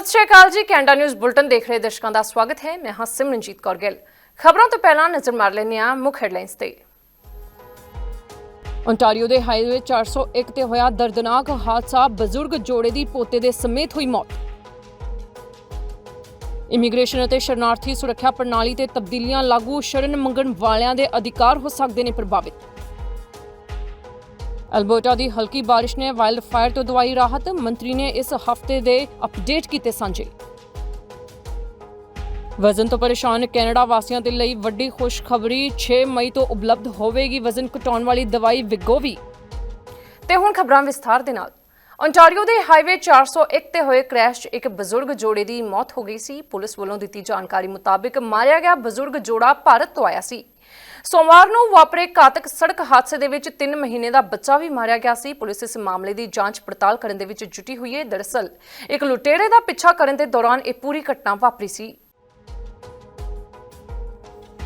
ਸਤਿ ਸ਼੍ਰੀ ਅਕਾਲ ਜੀ, Canada news bulletin ਦੇਖ ਰਹੇ ਦਰਸ਼ਕਾਂ ਦਾ ਸਵਾਗਤ ਹੈ। ਮੈਂ ਹਾਂ ਸਿਮਰਨਜੀਤ ਕੌਰ ਗਿੱਲ। ਖਬਰਾਂ ਤੋਂ ਪਹਿਲਾਂ ਨਜ਼ਰ ਮਾਰ ਲੈਂਦੇ ਹਾਂ ਮੁੱਖ ਹੈਡਲਾਈਨਸ ਤੇ। ਓਨਟਾਰੀਓ ਦੇ ਹਾਈਵੇ 401 ਤੇ ਹੋਇਆ ਦਰਦਨਾਕ ਹਾਦਸਾ, ਬਜ਼ੁਰਗ ਜੋੜੇ ਦੀ ਪੋਤੇ ਦੇ ਸਮੇਤ ਹੋਈ ਮੌਤ। ਇਮੀਗ੍ਰੇਸ਼ਨ ਅਤੇ ਸ਼ਰਨਾਰਥੀ ਸੁਰੱਖਿਆ ਪ੍ਰਣਾਲੀ ਤੇ ਤਬਦੀਲੀਆਂ ਲਾਗੂ ਸ਼ਰਨ ਮੰਗਣ ਵਾਲਿਆਂ ਦੇ ਅਧਿਕਾਰ ਹੋ ਸਕਦੇ ਨੇ ਪ੍ਰਭਾਵਿਤ। ਅਲਬਰਟਾ ਦੀ ਹਲਕੀ ਬਾਰਿਸ਼ ਨੇ ਵਾਈਲਡ ਫਾਇਰ ਤੋਂ ਦਵਾਈ ਰਾਹਤ, ਮੰਤਰੀ ਨੇ ਇਸ ਹਫ਼ਤੇ ਦੇ ਅਪਡੇਟ ਕੀਤੇ ਸਾਂਝੇ। ਵਜ਼ਨ ਤੋਂ ਪਰੇਸ਼ਾਨ ਕੈਨੇਡਾ ਵਾਸੀਆਂ ਦੇ ਲਈ ਵੱਡੀ ਖੁਸ਼ਖਬਰੀ 6 ਮਈ ਤੋਂ ਉਪਲਬਧ ਹੋਵੇਗੀ ਵਜ਼ਨ ਘਟਾਉਣ ਵਾਲੀ ਦਵਾਈ ਵਿਗੋਵੀ। ਤੇ ਹੁਣ ਖਬਰਾਂ ਵਿਸਥਾਰ ਦੇ ਨਾਲ। ਓਨਟਾਰੀਓ ਦੇ ਹਾਈਵੇ 401 ਤੇ ਹੋਏ ਕ੍ਰੈਸ਼ 'ਚ ਇੱਕ ਬਜ਼ੁਰਗ ਜੋੜੇ ਦੀ ਮੌਤ ਹੋ ਗਈ ਸੀ। ਪੁਲਿਸ ਵੱਲੋਂ ਦਿੱਤੀ ਜਾਣਕਾਰੀ ਮੁਤਾਬਕ ਮਾਰਿਆ ਗਿਆ ਬਜ਼ੁਰਗ ਜੋੜਾ ਭਾਰਤ ਤੋਂ ਆਇਆ ਸੀ। ਸੋਮਵਾਰ ਨੂੰ ਵਾਪਰੇ ਘਾਤਕ ਸੜਕ ਹਾਦਸੇ ਦੇ ਵਿੱਚ 3 ਮਹੀਨੇ ਦਾ ਬੱਚਾ ਵੀ ਮਾਰਿਆ ਗਿਆ ਸੀ। ਪੁਲਿਸ ਇਸ ਮਾਮਲੇ ਦੀ ਜਾਂਚ ਪੜਤਾਲ ਕਰਨ ਦੇ ਵਿੱਚ ਜੁਟੀ ਹੋਈ ਹੈ। ਦਰਅਸਲ, ਇੱਕ ਲੁਟੇਰੇ ਦਾ ਪਿੱਛਾ ਕਰਨ ਦੇ ਦੌਰਾਨ ਇਹ ਪੂਰੀ ਘਟਨਾ ਵਾਪਰੀ ਸੀ।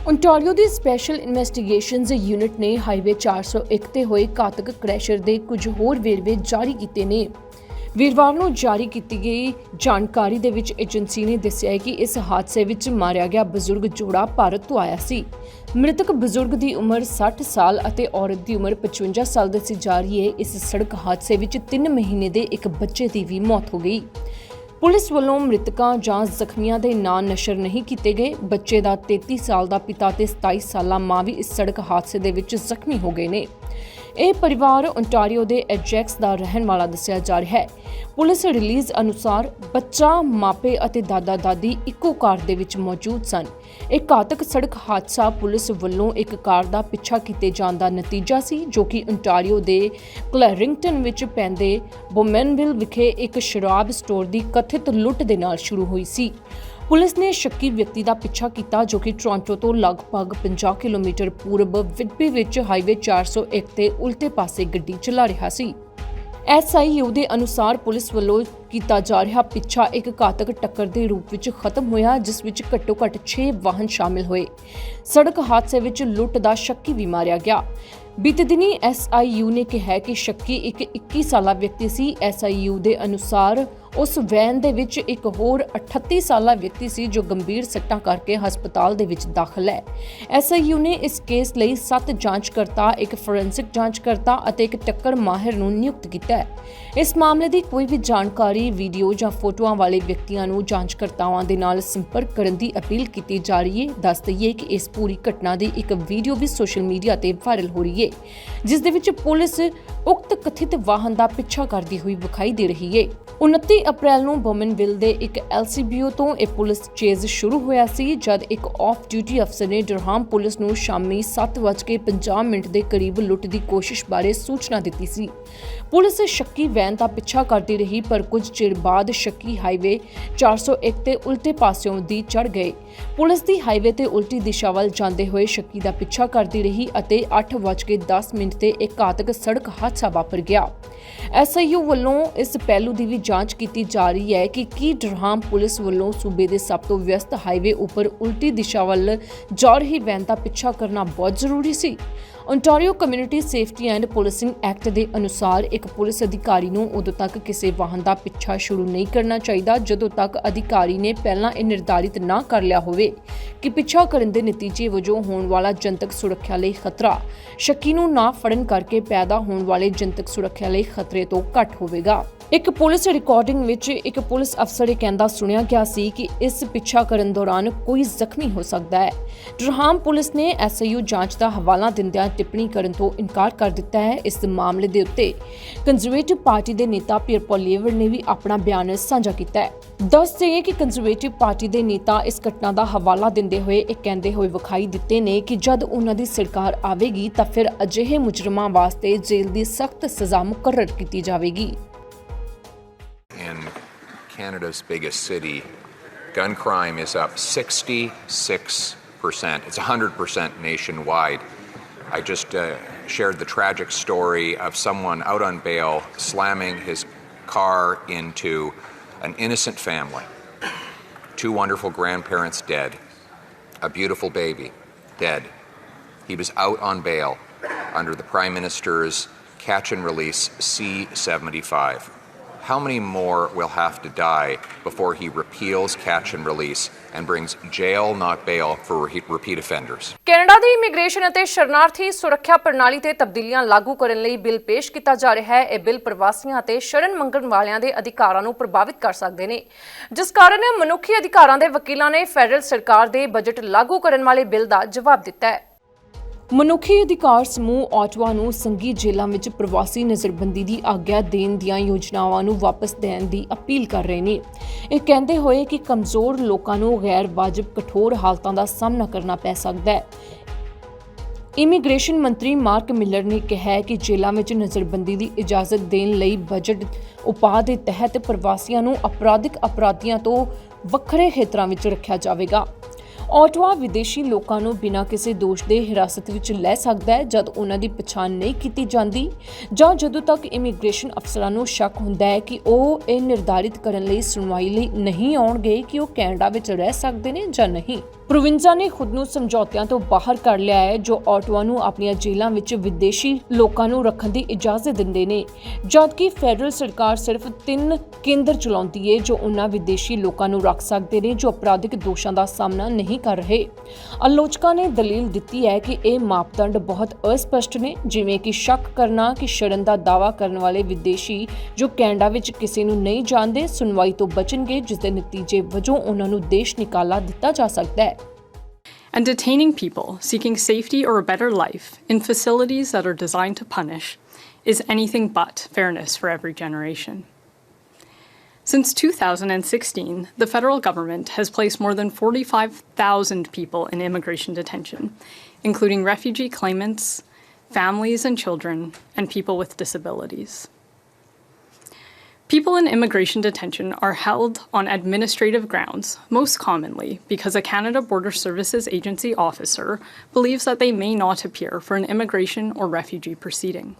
ਓਨਟਾਰੀਓ ਦੀ ਸਪੈਸ਼ਲ ਇਨਵੈਸਟੀਗੇਸ਼ਨਸ ਯੂਨਿਟ ਨੇ ਹਾਈਵੇ 401 ਤੇ ਹੋਏ ਘਾਤਕ ਕ੍ਰੈਸ਼ਰ ਦੇ ਕੁਝ ਹੋਰ ਵੇਰਵੇ ਜਾਰੀ ਕੀਤੇ ਨੇ। ਵੀਰਵਾਰ ਨੂੰ ਜਾਰੀ ਕੀਤੀ ਗਈ ਜਾਣਕਾਰੀ ਦੇ ਵਿੱਚ ਏਜੰਸੀ ਨੇ ਦੱਸਿਆ ਕਿ ਇਸ ਹਾਦਸੇ ਵਿੱਚ ਮਾਰਿਆ ਗਿਆ ਬਜ਼ੁਰਗ ਜੋੜਾ ਭਾਰਤ ਤੋਂ ਆਇਆ ਸੀ। ਮ੍ਰਿਤਕ ਬਜ਼ੁਰਗ ਦੀ ਉਮਰ 60 ਸਾਲ ਅਤੇ ਔਰਤ ਦੀ ਉਮਰ 55 ਸਾਲ ਦੱਸੀ ਜਾ ਰਹੀ ਹੈ। ਇਸ ਸੜਕ ਹਾਦਸੇ ਵਿੱਚ 3 ਮਹੀਨੇ ਦੇ ਇੱਕ ਬੱਚੇ ਦੀ ਵੀ ਮੌਤ ਹੋ ਗਈ। ਪੁਲਿਸ ਵੱਲੋਂ ਮ੍ਰਿਤਕਾਂ ਜਾਂ ਜ਼ਖਮੀਆਂ ਦੇ ਨਾਂ ਨਸ਼ਰ ਨਹੀਂ ਕੀਤੇ ਗਏ। ਬੱਚੇ ਦਾ 33 ਸਾਲ ਦਾ ਪਿਤਾ ਤੇ 27 ਸਾਲਾ ਮਾਂ ਵੀ ਇਸ ਸੜਕ ਹਾਦਸੇ ਦੇ ਵਿੱਚ ਜ਼ਖਮੀ ਹੋ ਗਏ ਨੇ। ਇਹ ਪਰਿਵਾਰ ਓਨਟਾਰੀਓ ਦੇ ਐਜੈਕਸ ਦਾ ਰਹਿਣ ਵਾਲਾ ਦੱਸਿਆ ਜਾ ਰਿਹਾ ਹੈ। ਪੁਲਿਸ ਰਿਲੀਜ਼ ਅਨੁਸਾਰ ਬੱਚਾ, ਮਾਪੇ ਅਤੇ ਦਾਦਾ ਦਾਦੀ ਇੱਕੋ ਕਾਰ ਦੇ ਵਿੱਚ ਮੌਜੂਦ ਸਨ। ਇਹ ਘਾਤਕ ਸੜਕ ਹਾਦਸਾ ਪੁਲਿਸ ਵੱਲੋਂ ਇੱਕ ਕਾਰ ਦਾ ਪਿੱਛਾ ਕੀਤੇ ਜਾਣ ਦਾ ਨਤੀਜਾ ਸੀ, ਜੋ ਕਿ ਓਨਟਾਰੀਓ ਦੇ ਕਲੈਰਿੰਗਟਨ ਵਿੱਚ ਪੈਂਦੇ ਬੋਮੈਨਵਿਲ ਵਿਖੇ ਇੱਕ ਸ਼ਰਾਬ ਸਟੋਰ ਦੀ ਕਥਿਤ ਲੁੱਟ ਦੇ ਨਾਲ ਸ਼ੁਰੂ ਹੋਈ ਸੀ। ਪੁਲਿਸ ਨੇ ਸ਼ੱਕੀ ਵਿਅਕਤੀ ਦਾ ਪਿੱਛਾ ਕੀਤਾ ਜੋ ਕਿ ਟੋਰਾਂਟੋ ਤੋਂ ਲਗਭਗ 50 ਕਿਲੋਮੀਟਰ ਪੂਰਬ ਵਿਟਬੀ ਵਿੱਚ ਹਾਈਵੇ 401 ਤੇ ਉਲਟੇ ਪਾਸੇ ਗੱਡੀ ਚਲਾ ਰਿਹਾ ਸੀ। ਐਸਆਈਯੂ ਦੇ ਅਨੁਸਾਰ ਪੁਲਿਸ ਵੱਲੋਂ ਕੀਤਾ ਜਾ ਰਿਹਾ ਪਿੱਛਾ ਇੱਕ ਘਾਤਕ ਟੱਕਰ ਦੇ ਰੂਪ ਵਿੱਚ ਖਤਮ ਹੋਇਆ, ਜਿਸ ਵਿੱਚ ਘੱਟੋ-ਘੱਟ 6 ਵਾਹਨ ਸ਼ਾਮਿਲ ਹੋਏ। ਸੜਕ ਹਾਦਸੇ ਵਿੱਚ ਲੁੱਟ ਦਾ ਸ਼ੱਕੀ ਵੀ ਮਾਰਿਆ ਗਿਆ। ਬੀਤੇ ਦਿਨੀ ਐਸਆਈਯੂ ਨੇ ਕਿਹਾ ਕਿ ਸ਼ੱਕੀ ਇੱਕ 21 ਸਾਲਾ ਵਿਅਕਤੀ ਸੀ। ਐਸਆਈਯੂ ਦੇ ਅਨੁਸਾਰ ਉਸ ਵੈਨ ਦੇ ਵਿੱਚ ਇੱਕ ਹੋਰ 38 ਸਾਲਾ ਵਿਅਕਤੀ ਸੀ ਜੋ ਗੰਭੀਰ ਸੱਟਾਂ ਕਰਕੇ ਹਸਪਤਾਲ ਦੇ ਵਿੱਚ ਦਾਖਲ ਹੈ। ਐਸਆਈਯੂ ਨੇ ਇਸ ਕੇਸ ਲਈ 7 ਜਾਂਚਕਰਤਾ, ਇੱਕ ਫੋਰੈਂਸਿਕ ਜਾਂਚਕਰਤਾ ਅਤੇ ਇੱਕ ਟੱਕਰ ਮਾਹਿਰ ਨੂੰ ਨਿਯੁਕਤ ਕੀਤਾ ਹੈ। ਇਸ ਮਾਮਲੇ ਦੀ ਕੋਈ ਵੀ ਜਾਣਕਾਰੀ, ਵੀਡੀਓ ਜਾਂ ਫੋਟੋਆਂ ਵਾਲੇ ਵਿਅਕਤੀਆਂ ਨੂੰ ਜਾਂਚਕਰਤਾਵਾਂ ਦੇ ਨਾਲ ਸੰਪਰਕ ਕਰਨ ਦੀ ਅਪੀਲ ਕੀਤੀ ਜਾ ਰਹੀ ਹੈ। ਦੱਸ ਦਈਏ ਕਿ ਇਸ ਪੂਰੀ ਘਟਨਾ ਦੀ ਇੱਕ ਵੀਡੀਓ ਵੀ ਸੋਸ਼ਲ ਮੀਡੀਆ ਤੇ ਵਾਇਰਲ ਹੋ ਰਹੀ ਹੈ, ਜਿਸ ਦੇ ਵਿੱਚ ਪੁਲਿਸ ਉਕਤ ਕਥਿਤ ਵਾਹਨ ਦਾ ਪਿੱਛਾ ਕਰਦੀ ਹੋਈ ਵਿਖਾਈ ਦੇ ਰਹੀ ਹੈ। 29 ਅਪ੍ਰੈਲ ਨੂੰ ਬੋਮਨਵਿਲ ਦੇ ਇੱਕ ਐਲਸੀਬੀਓ ਤੋਂ ਇਹ ਪੁਲਿਸ ਚੇਜ਼ ਸ਼ੁਰੂ ਹੋਇਆ ਸੀ, ਜਦ ਇੱਕ ਆਫ ਡਿਊਟੀ ਅਫਸਰ ਨੇ ਡਰਹਾਮ ਪੁਲਿਸ ਨੂੰ ਸ਼ਾਮੀ 7:50 ਮਿੰਟ ਦੇ ਕਰੀਬ ਲੁੱਟ ਦੀ ਕੋਸ਼ਿਸ਼ ਬਾਰੇ ਸੂਚਨਾ ਦਿੱਤੀ ਸੀ। ਪੁਲਿਸ ਸ਼ੱਕੀ ਵੈਨ ਦਾ ਪਿੱਛਾ ਕਰਦੀ ਰਹੀ, ਪਰ ਕੁਝ ਚਿਰ ਬਾਅਦ ਸ਼ੱਕੀ ਹਾਈਵੇ 401 ਤੇ ਉਲਟੇ ਪਾਸਿਓਂ ਦੀ ਚੜ ਗਏ। ਪੁਲਿਸ ਦੀ ਹਾਈਵੇ ਤੇ ਉਲਟੀ ਦਿਸ਼ਾ ਵੱਲ ਜਾਂਦੇ ਹੋਏ ਸ਼ੱਕੀ ਦਾ ਪਿੱਛਾ ਕਰਦੀ ਰਹੀ ਅਤੇ 8:10 ਮਿੰਟ ਤੇ ਇੱਕ ਘਾਤਕ ਸੜਕ ਹਾਦਸਾ ਵਾਪਰ ਗਿਆ। ਐਸਆਈਯੂ ਵੱਲੋਂ ਇਸ ਪਹਿਲੂ ਦੀ ਵੀ ਜਾਂਚ ਕੀਤੀ ਜਾ ਰਹੀ ਹੈ ਕਿ ਕੀ ਡਰਹਾਮ ਪੁਲਿਸ ਵੱਲੋਂ ਸੂਬੇ ਦੇ ਸਭ ਤੋਂ ਵਿਅਸਤ ਹਾਈਵੇ ਉੱਪਰ ਉਲਟੀ ਦਿਸ਼ਾ ਵੱਲ ਜਾ ਰਹੀ ਵੈਨ ਦਾ ਪਿੱਛਾ ਕਰਨਾ ਬਹੁਤ ਜ਼ਰੂਰੀ ਸੀ। Ontario community safety and policing act ਦੇ ਅਨੁਸਾਰ ਇੱਕ ਪੁਲਿਸ ਅਧਿਕਾਰੀ ਨੂੰ ਉਦੋਂ ਤੱਕ ਕਿਸੇ ਵਾਹਨ ਦਾ ਪਿੱਛਾ ਸ਼ੁਰੂ ਨਹੀਂ ਕਰਨਾ ਚਾਹੀਦਾ, ਜਦੋਂ ਤੱਕ ਅਧਿਕਾਰੀ ਨੇ ਪਹਿਲਾਂ ਇਹ ਨਿਰਧਾਰਿਤ ਨਾ ਕਰ ਲਿਆ ਹੋਵੇ ਕਿ ਪਿੱਛਾ ਕਰਨ ਦੇ ਨਤੀਜੇ ਵਜੋਂ ਹੋਣ ਵਾਲਾ ਜਨਤਕ ਸੁਰੱਖਿਆ ਲਈ ਖਤਰਾ। ਸ਼ੱਕੀ ਨੂੰ ਨਾ ਫੜਨ ਕਰਕੇ ਪੈਦਾ ਹੋਣ ਵਾਲੇ ਜਨਤਕ ਸੁਰੱਖਿਆ ਲਈ ਖਤਰੇ ਤੋਂ ਘੱਟ ਹੋਵੇਗਾ। ਇੱਕ ਪੁਲਿਸ ਰਿਕਾਰਡਿੰਗ ਵਿੱਚ ਇੱਕ ਪੁਲਿਸ ਅਫਸਰ ਇਹ ਕਹਿੰਦਾ ਸੁਣਿਆ ਗਿਆ ਸੀ ਕਿ ਇਸ ਪਿੱਛਾ ਕਰਨ ਦੌਰਾਨ ਕੋਈ ਜ਼ਖਮੀ ਹੋ ਸਕਦਾ ਹੈ। ਡਰਹਾਮ ਪੁਲਿਸ ਨੇ ਐਸਆਈਯੂ ਜਾਂਚ ਦਾ ਹਵਾਲਾ ਦਿੰਦਿਆਂ ਟਿੱਪਣੀ ਕਰਨ ਤੋਂ ਇਨਕਾਰ ਕਰ ਦਿੱਤਾ ਹੈ। ਇਸ ਮਾਮਲੇ ਦੇ ਉੱਤੇ ਕੰਜ਼ਰਵੇਟਿਵ ਪਾਰਟੀ ਦੇ ਨੇਤਾ ਪੀਅਰ ਪੋਲੀਵਰ ਨੇ ਵੀ ਆਪਣਾ ਬਿਆਨ ਸਾਂਝਾ ਕੀਤਾ ਹੈ। ਦੱਸ ਦੇਈਏ ਕਿ ਕੰਜ਼ਰਵੇਟਿਵ ਪਾਰਟੀ ਦੇ ਨੇਤਾ ਇਸ ਘਟਨਾ ਦਾ ਹਵਾਲਾ ਦਿੰਦੇ ਹੋਏ ਇਹ ਕਹਿੰਦੇ ਹੋਏ ਵਿਖਾਈ ਦਿੱਤੇ ਨੇ ਕਿ ਜਦ ਉਹਨਾਂ ਦੀ ਸਰਕਾਰ ਆਵੇਗੀ ਤਾਂ ਫਿਰ ਅਜਿਹੇ ਮੁਜਰਮਾਂ ਵਾਸਤੇ ਜੇਲ੍ਹ ਦੀ ਸਖਤ ਸਜ਼ਾ ਮੁਕਰਰ ਕੀਤੀ ਜਾਵੇਗੀ। In Canada's biggest city, gun crime is up 66%. It's 100% nationwide. I just uh, shared the tragic story of someone out on bail slamming his car into an innocent family. Two wonderful grandparents dead, a beautiful baby dead. He was out on bail under the Prime Minister's catch and release C 75. How many more will have to die before he repeals catch and release and brings jail, not bail, for repeat offenders? Canada the immigration ਅਤੇ ਸ਼ਰਨਾਰਥੀ ਸੁਰੱਖਿਆ ਪ੍ਰਣਾਲੀ ਤੇ ਤਬਦੀਲੀਆਂ ਲਾਗੂ ਕਰਨ ਲਈ bill ਪੇਸ਼ ਕੀਤਾ ਜਾ ਰਿਹਾ ਹੈ। ਇਹ ਬਿੱਲ ਪ੍ਰਵਾਸੀਆਂ ਅਤੇ ਸ਼ਰਨ ਮੰਗਣ ਵਾਲਿਆਂ ਦੇ ਅਧਿਕਾਰਾਂ ਨੂੰ ਪ੍ਰਭਾਵਿਤ ਕਰ ਸਕਦੇ ਨੇ। ਜਿਸ ਕਾਰਨ ਮਨੁੱਖੀ ਅਧਿਕਾਰਾਂ ਦੇ ਵਕੀਲਾਂ ਨੇ ਫੈਡਰਲ ਸਰਕਾਰ ਦੇ ਬਜਟ ਲਾਗੂ ਕਰਨ ਵਾਲੇ ਬਿੱਲ ਦਾ ਜਵਾਬ ਦਿੱਤਾ ਹੈ। ਮਨੁੱਖੀ ਅਧਿਕਾਰ ਸਮੂਹ ਆਟਵਾ ਨੂੰ ਸੰਘੀ ਜੇਲ੍ਹਾਂ ਵਿੱਚ ਪ੍ਰਵਾਸੀ ਨਜ਼ਰਬੰਦੀ ਦੀ ਆਗਿਆ ਦੇਣ ਦੀਆਂ ਯੋਜਨਾਵਾਂ ਨੂੰ ਵਾਪਸ ਦੇਣ ਦੀ ਅਪੀਲ ਕਰ ਰਹੇ ਨੇ। ਇਹ ਕਹਿੰਦੇ ਹੋਏ ਕਿ ਕਮਜ਼ੋਰ ਲੋਕਾਂ ਨੂੰ ਗੈਰ ਵਾਜਬ ਕਠੋਰ ਹਾਲਤਾਂ ਦਾ ਸਾਹਮਣਾ ਕਰਨਾ ਪੈ ਸਕਦਾ ਹੈ। ਇਮੀਗ੍ਰੇਸ਼ਨ ਮੰਤਰੀ ਮਾਰਕ ਮਿਲਰ ਨੇ ਕਿਹਾ ਕਿ ਜੇਲ੍ਹਾਂ ਵਿੱਚ ਨਜ਼ਰਬੰਦੀ ਦੀ ਇਜਾਜ਼ਤ ਦੇਣ ਲਈ ਬਜਟ ਉਪਾਅ ਦੇ ਤਹਿਤ ਪ੍ਰਵਾਸੀਆਂ ਨੂੰ ਅਪਰਾਧਿਕ ਅਪਰਾਧੀਆਂ ਤੋਂ ਵੱਖਰੇ ਖੇਤਰਾਂ ਵਿੱਚ ਰੱਖਿਆ ਜਾਵੇਗਾ। ਆਟਵਾ ਵਿਦੇਸ਼ੀ ਲੋਕਾਂ ਨੂੰ ਬਿਨਾਂ ਕਿਸੇ ਦੋਸ਼ ਦੇ ਹਿਰਾਸਤ ਵਿੱਚ ਲੈ ਸਕਦਾ ਹੈ ਜਦ ਉਹਨਾਂ ਦੀ ਪਛਾਣ ਨਹੀਂ ਕੀਤੀ ਜਾਂਦੀ। ਜਾਂ ਜਦੋਂ ਤੱਕ ਇਮੀਗ੍ਰੇਸ਼ਨ ਅਫਸਰਾਂ ਨੂੰ ਸ਼ੱਕ ਹੁੰਦਾ ਹੈ ਕਿ ਉਹ ਇਹ ਨਿਰਧਾਰਿਤ ਕਰਨ ਲਈ ਸੁਣਵਾਈ ਲਈ ਨਹੀਂ ਆਉਣਗੇ ਕਿ ਉਹ ਕੈਨੇਡਾ ਵਿੱਚ ਰਹਿ ਸਕਦੇ ਨੇ ਜਾਂ ਨਹੀਂ। ਪ੍ਰੋਵਿੰਸਾਂ ਨੇ ਖੁਦ ਨੂੰ ਸਮਝੌਤਿਆਂ ਤੋਂ ਬਾਹਰ ਕਰ ਲਿਆ ਹੈ, ਜੋ ਆਟਵਾ ਨੂੰ ਆਪਣੀਆਂ ਜੇਲ੍ਹਾਂ ਵਿੱਚ ਵਿਦੇਸ਼ੀ ਲੋਕਾਂ ਨੂੰ ਰੱਖਣ ਦੀ ਇਜਾਜ਼ਤ ਦਿੰਦੇ ਨੇ। ਜਦਕਿ ਫੈਡਰਲ ਸਰਕਾਰ ਸਿਰਫ ਤਿੰਨ ਕੇਂਦਰ ਚਲਾਉਂਦੀ ਹੈ ਜੋ ਉਹਨਾਂ ਵਿਦੇਸ਼ੀ ਲੋਕਾਂ ਨੂੰ ਰੱਖ ਸਕਦੇ ਨੇ, ਜੋ ਅਪਰਾਧਿਕ ਦੋਸ਼ਾਂ ਦਾ ਸਾਹਮਣਾ ਨਹੀਂ ਕਰ ਰਹੇ ਆਲੋਚਕਾਂ ਨੇ ਦਲੀਲ ਦਿੱਤੀ ਹੈ ਕਿ ਇਹ ਮਾਪਦੰਡ ਬਹੁਤ ਅਸਪਸ਼ਟ ਨੇ ਜਿਵੇਂ ਕਿ ਸ਼ੱਕ ਕਰਨਾ ਕਿ ਸ਼ਰਨ ਦਾ ਦਾਅਵਾ ਕਰਨ ਵਾਲੇ ਵਿਦੇਸ਼ੀ ਜੋ ਕੈਨੇਡਾ ਵਿੱਚ ਕਿਸੇ ਨੂੰ ਨਹੀਂ ਜਾਣਦੇ ਸੁਣਵਾਈ ਤੋਂ ਬਚਣਗੇ ਜਿਸ ਦੇ ਨਤੀਜੇ ਵਜੋਂ ਉਹਨਾਂ ਨੂੰ ਦੇਸ਼ ਨਿਕਾਲਾ ਦਿੱਤਾ ਜਾ ਸਕਦਾ ਹੈ and detaining people seeking safety or a better life in facilities that are designed to punish is anything but fairness for every generation. Since 2016, the federal government has placed more than 45,000 people in immigration detention, including refugee claimants, families and children, and people with disabilities. People in immigration detention are held on administrative grounds, most commonly because a Canada Border Services Agency officer believes that they may not appear for an immigration or refugee proceeding.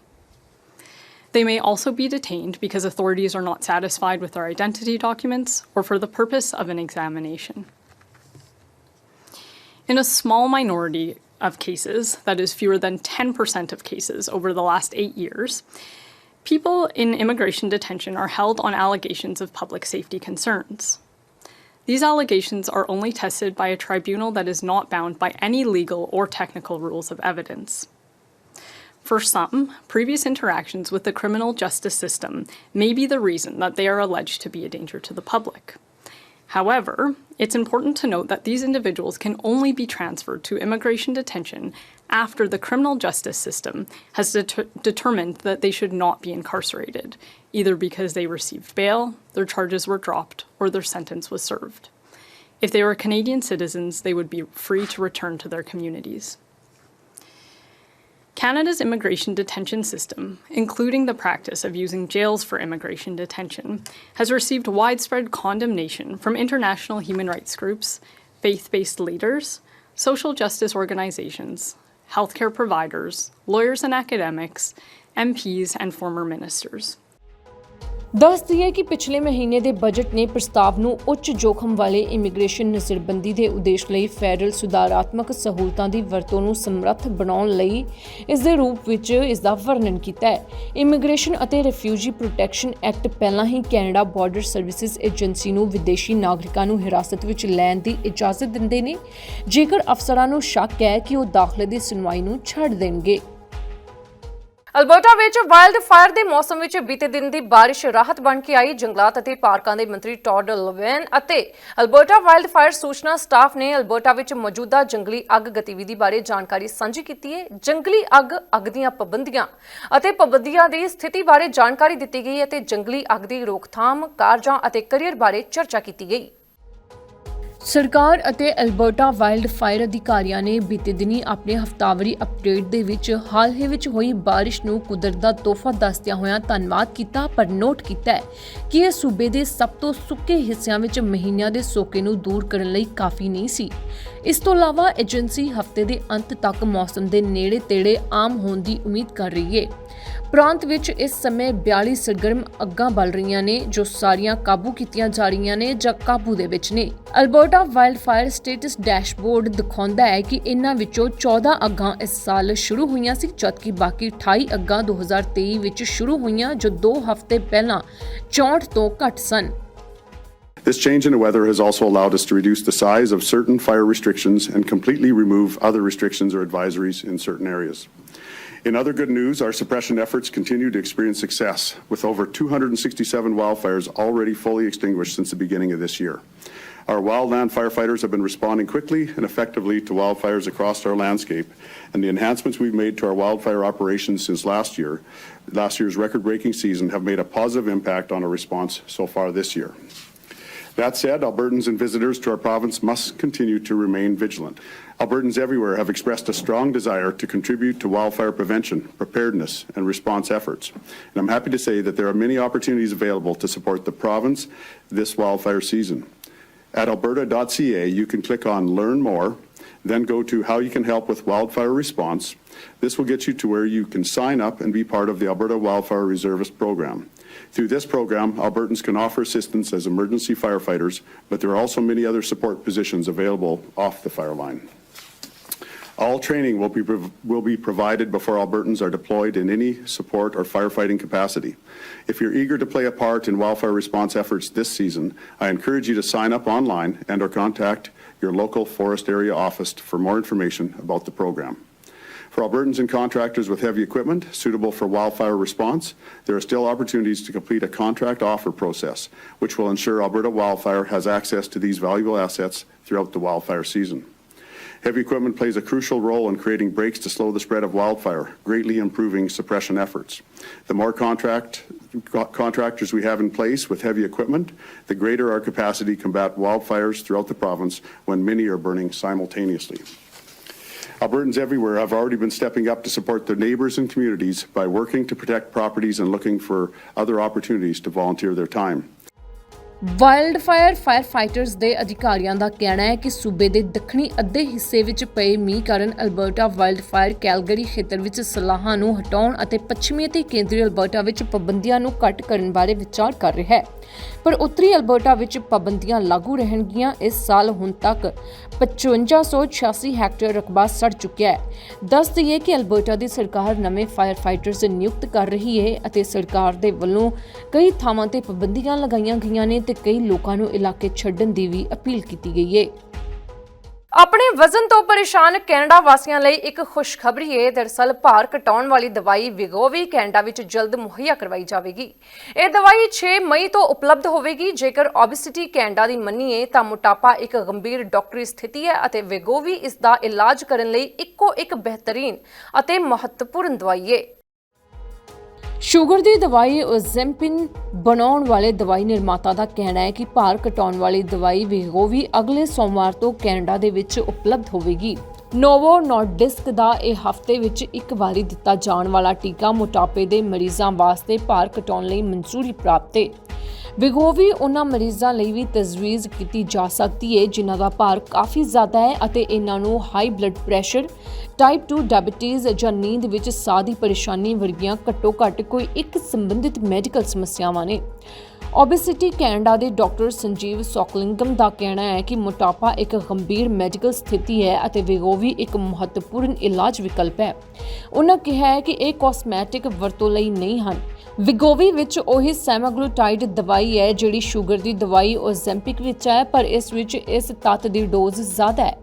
They may also be detained because authorities are not satisfied with their identity documents or for the purpose of an examination. In a small minority of cases, that is fewer than 10% of cases over the last eight years, People in immigration detention are held on allegations of public safety concerns. These allegations are only tested by a tribunal that is not bound by any legal or technical rules of evidence. For some, previous interactions with the criminal justice system may be the reason that they are alleged to be a danger to the public. However, it's important to note that these individuals can only be transferred to immigration detention after the criminal justice system has deter- determined that they should not be incarcerated, either because they received bail, their charges were dropped, or their sentence was served. If they were Canadian citizens, they would be free to return to their communities. Canada's immigration detention system, including the practice of using jails for immigration detention, has received widespread condemnation from international human rights groups, faith based leaders, social justice organizations, healthcare providers, lawyers and academics, MPs, and former ministers. ਦੱਸ ਦਈਏ ਕਿ ਪਿਛਲੇ ਮਹੀਨੇ ਦੇ budget ਨੇ ਪ੍ਰਸਤਾਵ ਨੂੰ ਉੱਚ ਜੋਖਮ ਵਾਲੇ ਇਮੀਗ੍ਰੇਸ਼ਨ ਨਜ਼ਰਬੰਦੀ ਦੇ ਉਦੇਸ਼ ਲਈ ਫੈਡਰਲ ਸੁਧਾਰਾਤਮਕ ਸਹੂਲਤਾਂ ਦੀ ਵਰਤੋਂ ਨੂੰ ਸਮਰੱਥ ਬਣਾਉਣ ਲਈ ਇਸ ਦੇ ਰੂਪ ਵਿੱਚ ਇਸ ਦਾ ਵਰਣਨ ਕੀਤਾ ਹੈ। ਇਮੀਗ੍ਰੇਸ਼ਨ ਅਤੇ ਰਿਫਿਊਜੀ ਪ੍ਰੋਟੈਕਸ਼ਨ ਐਕਟ ਪਹਿਲਾਂ ਹੀ ਕੈਨੇਡਾ ਬਾਰਡਰ ਸਰਵਿਸਿਜ਼ ਏਜੰਸੀ ਨੂੰ ਵਿਦੇਸ਼ੀ ਨਾਗਰਿਕਾਂ ਨੂੰ ਹਿਰਾਸਤ ਵਿੱਚ ਲੈਣ ਦੀ ਇਜਾਜ਼ਤ ਦਿੰਦੇ ਨੇ। ਜੇਕਰ ਅਫਸਰਾਂ ਨੂੰ ਸ਼ੱਕ ਹੈ ਕਿ ਉਹ ਦਾਖਲੇ ਦੀ ਸੁਣਵਾਈ ਨੂੰ ਛੱਡ ਦੇਣਗੇ। ਅਲਬਰਟਾ ਵਿੱਚ ਵਾਈਲਡ ਫਾਇਰ ਦੇ ਮੌਸਮ ਵਿੱਚ ਬੀਤੇ ਦਿਨ ਦੀ ਬਾਰਿਸ਼ ਰਾਹਤ ਬਣ ਕੇ ਆਈ। ਜੰਗਲਾਤ ਅਤੇ ਪਾਰਕਾਂ ਦੇ ਮੰਤਰੀ ਟੌਡ ਲਵੈਨ ਅਤੇ ਅਲਬਰਟਾ ਵਾਈਲਡ ਫਾਇਰ ਸੂਚਨਾ ਸਟਾਫ ਨੇ ਅਲਬਰਟਾ ਵਿੱਚ ਮੌਜੂਦਾ ਜੰਗਲੀ ਅੱਗ ਗਤੀਵਿਧੀ ਬਾਰੇ ਜਾਣਕਾਰੀ ਸਾਂਝੀ ਕੀਤੀ ਹੈ। ਜੰਗਲੀ ਅੱਗ ਅੱਗ ਦੀਆਂ ਪਾਬੰਦੀਆਂ ਅਤੇ ਪਾਬੰਦੀਆਂ ਦੀ ਸਥਿਤੀ ਬਾਰੇ ਜਾਣਕਾਰੀ ਦਿੱਤੀ ਗਈ ਅਤੇ ਜੰਗਲੀ ਅੱਗ ਦੀ ਰੋਕਥਾਮ, ਕਾਰਜਾਂ ਅਤੇ ਕਰੀਅਰ ਬਾਰੇ ਚਰਚਾ ਕੀਤੀ ਗਈ। ਸਰਕਾਰ ਅਤੇ ਐਲਬਰਟਾ ਵਾਈਲਡ ਫਾਇਰ ਅਧਿਕਾਰੀਆਂ ਨੇ ਬੀਤੇ ਦਿਨੀ ਆਪਣੇ ਹਫਤਾਵਾਰੀ ਅਪਡੇਟ ਦੇ ਵਿੱਚ ਹਾਲ ਹੀ ਵਿੱਚ ਹੋਈ ਬਾਰਿਸ਼ ਨੂੰ ਕੁਦਰਤ ਦਾ ਤੋਹਫਾ ਦੱਸਦਿਆਂ ਹੋਇਆਂ ਧੰਨਵਾਦ ਕੀਤਾ, ਪਰ ਨੋਟ ਕੀਤਾ ਕਿ ਇਹ ਸੂਬੇ ਦੇ ਸਭ ਤੋਂ ਸੁੱਕੇ ਹਿੱਸਿਆਂ ਵਿੱਚ ਮਹੀਨਿਆਂ ਦੇ ਸੋਕੇ ਨੂੰ ਦੂਰ ਕਰਨ ਲਈ ਕਾਫੀ ਨਹੀਂ ਸੀ। ਇਸ ਤੋਂ ਇਲਾਵਾ ਏਜੰਸੀ ਹਫ਼ਤੇ ਦੇ ਅੰਤ ਤੱਕ ਮੌਸਮ ਦੇ ਨੇੜੇ ਤੇੜੇ ਆਮ ਹੋਣ ਦੀ ਉਮੀਦ ਕਰ ਰਹੀ ਹੈ ਪ੍ਰਾਂਤ ਵਿੱਚ ਇਸ ਸਮੇਂ 42 ਸਰਗਰਮ ਅੱਗਾਂ ਬਲ ਰਹੀਆਂ ਨੇ, ਜੋ ਸਾਰੀਆਂ ਕਾਬੂ ਕੀਤੀਆਂ ਜਾ ਰਹੀਆਂ ਨੇ ਜਾਂ ਕਾਬੂ ਦੇ ਵਿੱਚ ਨੇ। Alberta Alberta wildfire status dashboard ਦਿਖਾਉਂਦਾ ਹੈ ਕਿ ਇਹਨਾਂ ਵਿੱਚੋਂ 14 ਅੱਗਾਂ ਇਸ ਸਾਲ ਸ਼ੁਰੂ ਹੋਈਆਂ ਸੀ ਜਦਕਿ ਬਾਕੀ 28 ਅੱਗਾਂ 2023 ਵਿੱਚ ਸ਼ੁਰੂ ਹੋਈਆਂ ਜੋ 2 ਹਫ਼ਤੇ ਪਹਿਲਾਂ 64 ਤੋਂ ਘੱਟ ਸਨ This change in the weather has also allowed us to reduce the size of certain fire restrictions and completely remove other restrictions or advisories in certain areas. In other good news, our suppression efforts continue to experience success, with over 267 wildfires already fully extinguished since the beginning of this year. Our wildland firefighters have been responding quickly and effectively to wildfires across our landscape, and the enhancements we've made to our wildfire operations since last year, last year's record-breaking season, have made a positive impact on our response so far this year. That said, Albertans and visitors to our province must continue to remain vigilant. Albertans everywhere have expressed a strong desire to contribute to wildfire prevention, preparedness, and response efforts. And I'm happy to say that there are many opportunities available to support the province this wildfire season. At alberta.ca, you can click on Learn More, then go to How You Can Help with Wildfire Response. This will get you to where you can sign up and be part of the Alberta Wildfire Reservist Program. Through this program, Albertans can offer assistance as emergency firefighters, but there are also many other support positions available off the fire line. All training will be, prov- will be provided before Albertans are deployed in any support or firefighting capacity. If you're eager to play a part in wildfire response efforts this season, I encourage you to sign up online and or contact your local forest area office for more information about the program. For Albertans and contractors with heavy equipment suitable for wildfire response, there are still opportunities to complete a contract offer process, which will ensure Alberta Wildfire has access to these valuable assets throughout the wildfire season. Heavy equipment plays a crucial role in creating breaks to slow the spread of wildfire, greatly improving suppression efforts. The more contract, co- contractors we have in place with heavy equipment, the greater our capacity to combat wildfires throughout the province when many are burning simultaneously. Albertans everywhere have already been stepping up to support their neighbours and communities by working to protect properties and looking for other opportunities to volunteer their time. Wildfire firefighters ਦੇ ਅਧਿਕਾਰੀਆਂ ਦਾ ਕਹਿਣਾ ਹੈ ਕਿ ਸੂਬੇ ਦੇ ਦੱਖਣੀ ਅੱਧੇ ਹਿੱਸੇ ਵਿੱਚ ਪਏ ਮੀਂਹ ਕਾਰਨ ਅਲਬਰਟਾ ਵਾਈਲਡ ਫਾਇਰ ਕੈਲਗਰੀ ਖੇਤਰ ਵਿੱਚ ਸਲਾਹਾਂ ਨੂੰ ਹਟਾਉਣ ਅਤੇ ਪੱਛਮੀ ਅਤੇ ਕੇਂਦਰੀ ਅਲਬਰਟਾ ਵਿੱਚ ਪਾਬੰਦੀਆਂ ਨੂੰ ਘੱਟ ਕਰਨ ਬਾਰੇ ਵਿਚਾਰ ਕਰ ਰਿਹਾ ਹੈ। ਪਰ ਉੱਤਰੀ ਅਲਬਰਟਾ ਵਿੱਚ ਪਾਬੰਦੀਆਂ ਲਾਗੂ ਰਹਿਣਗੀਆਂ। ਇਸ ਸਾਲ ਹੁਣ ਤੱਕ 5586 ਹੈਕਟੇਅਰ ਰਕਬਾ ਸੜ ਚੁੱਕਿਆ ਹੈ। ਦੱਸ ਦਈਏ ਕਿ ਅਲਬਰਟਾ ਦੀ ਸਰਕਾਰ ਨਵੇਂ ਫਾਇਰ ਫਾਈਟਰਸ ਨਿਯੁਕਤ ਕਰ ਰਹੀ ਹੈ ਅਤੇ ਸਰਕਾਰ ਦੇ ਵੱਲੋਂ ਕਈ ਥਾਵਾਂ ਤੇ ਪਾਬੰਦੀਆਂ ਲਗਾਈਆਂ ਗਈਆਂ ਨੇ ਤੇ ਕਈ ਲੋਕਾਂ ਨੂੰ ਇਲਾਕੇ ਛੱਡਣ ਦੀ ਵੀ ਅਪੀਲ ਕੀਤੀ ਗਈ ਹੈ। ਆਪਣੇ ਵਜ਼ਨ ਤੋਂ ਪਰੇਸ਼ਾਨ ਕੈਨੇਡਾ ਵਾਸੀਆਂ ਲਈ ਇੱਕ ਖੁਸ਼ਖਬਰੀ ਹੈ ਦਰਸਲ ਭਾਰ ਘਟਾਉਣ ਵਾਲੀ ਦਵਾਈ ਵਿਗੋਵੀ ਕੈਨੇਡਾ ਵਿੱਚ ਜਲਦ ਮੁਹੱਈਆ ਕਰਵਾਈ ਜਾਵੇਗੀ। ਇਹ ਦਵਾਈ 6 ਮਈ ਤੋਂ ਉਪਲਬਧ ਹੋਵੇਗੀ। ਜੇਕਰ ਓਬਿਸਿਟੀ ਕੈਨੇਡਾ ਦੀ ਮੰਨੀਏ, ਤਾਂ ਮੋਟਾਪਾ ਇੱਕ ਗੰਭੀਰ ਡਾਕਟਰੀ ਸਥਿਤੀ ਹੈ ਅਤੇ ਵਿਗੋਵੀ ਇਸ ਦਾ ਇਲਾਜ ਕਰਨ ਲਈ ਇੱਕੋ ਇੱਕ ਬਿਹਤਰੀਨ ਅਤੇ ਮਹੱਤਵਪੂਰਨ ਦਵਾਈ ਹੈ ਸ਼ੂਗਰ ਦੀ ਦਵਾਈ ਓਜ਼ੈਂਪਿਨ ਬਣਾਉਣ ਵਾਲੇ ਦਵਾਈ ਨਿਰਮਾਤਾ ਦਾ ਕਹਿਣਾ ਹੈ ਕਿ ਭਾਰ ਘਟਾਉਣ ਵਾਲੀ ਦਵਾਈ ਵੀਗੋਵੀ ਅਗਲੇ ਸੋਮਵਾਰ ਤੋਂ ਕੈਨੇਡਾ ਦੇ ਵਿੱਚ ਉਪਲਬਧ ਹੋਵੇਗੀ। ਨੋਵੋ ਨੋਰਡਿਸਕ ਦਾ ਇਹ ਹਫ਼ਤੇ ਵਿੱਚ ਇੱਕ ਵਾਰੀ ਦਿੱਤਾ ਜਾਣ ਵਾਲਾ ਟੀਕਾ ਮੋਟਾਪੇ ਦੇ ਮਰੀਜ਼ਾਂ ਵਾਸਤੇ ਭਾਰ ਘਟਾਉਣ ਲਈ ਮਨਜ਼ੂਰੀ ਪ੍ਰਾਪਤ ਹੈ। ਵਿਗੋਵੀ ਉਹਨਾਂ ਮਰੀਜ਼ਾਂ ਲਈ ਵੀ ਤਜਵੀਜ਼ ਕੀਤੀ ਜਾ ਸਕਦੀ ਹੈ, ਜਿਨ੍ਹਾਂ ਦਾ ਭਾਰ ਕਾਫੀ ਜ਼ਿਆਦਾ ਹੈ ਅਤੇ ਇਹਨਾਂ ਨੂੰ high blood pressure type 2 diabetes ਜਾਂ ਨੀਂਦ ਵਿੱਚ ਸਾਹ ਦੀ ਪਰੇਸ਼ਾਨੀ ਵਰਗੀਆਂ ਘੱਟੋ ਘੱਟ ਕੋਈ ਇੱਕ ਸੰਬੰਧਿਤ ਮੈਡੀਕਲ ਸਮੱਸਿਆਵਾਂ ਨੇ। ਓਬੇਸਿਟੀ ਕੈਨੇਡਾ ਦੇ ਡਾਕਟਰ ਸੰਜੀਵ ਸੋਕਲਿੰਗਮ ਦਾ ਕਹਿਣਾ ਹੈ ਕਿ ਮੋਟਾਪਾ ਇੱਕ ਗੰਭੀਰ ਮੈਡੀਕਲ ਸਥਿਤੀ ਹੈ ਅਤੇ ਵਿਗੋਵੀ ਇੱਕ ਮਹੱਤਵਪੂਰਨ ਇਲਾਜ ਵਿਕਲਪ ਹੈ। ਉਹਨਾਂ ਕਿਹਾ ਹੈ ਕਿ ਇਹ ਕਾਸਮੈਟਿਕ ਵਰਤੋਂ ਲਈ ਨਹੀਂ ਹਨ। ਵਿਗੋਵੀ ਵਿੱਚ ਉਹੀ ਸੈਮਾਗਲੂਟਾਈਡ ਦਵਾਈ ਹੈ ਜਿਹੜੀ ਸ਼ੂਗਰ ਦੀ ਦਵਾਈ ਓਜ਼ੈਂਪਿਕ ਵਿੱਚ ਹੈ, ਪਰ ਇਸ ਵਿੱਚ ਇਸ ਤੱਤ ਦੀ ਡੋਜ਼ ਜ਼ਿਆਦਾ ਹੈ।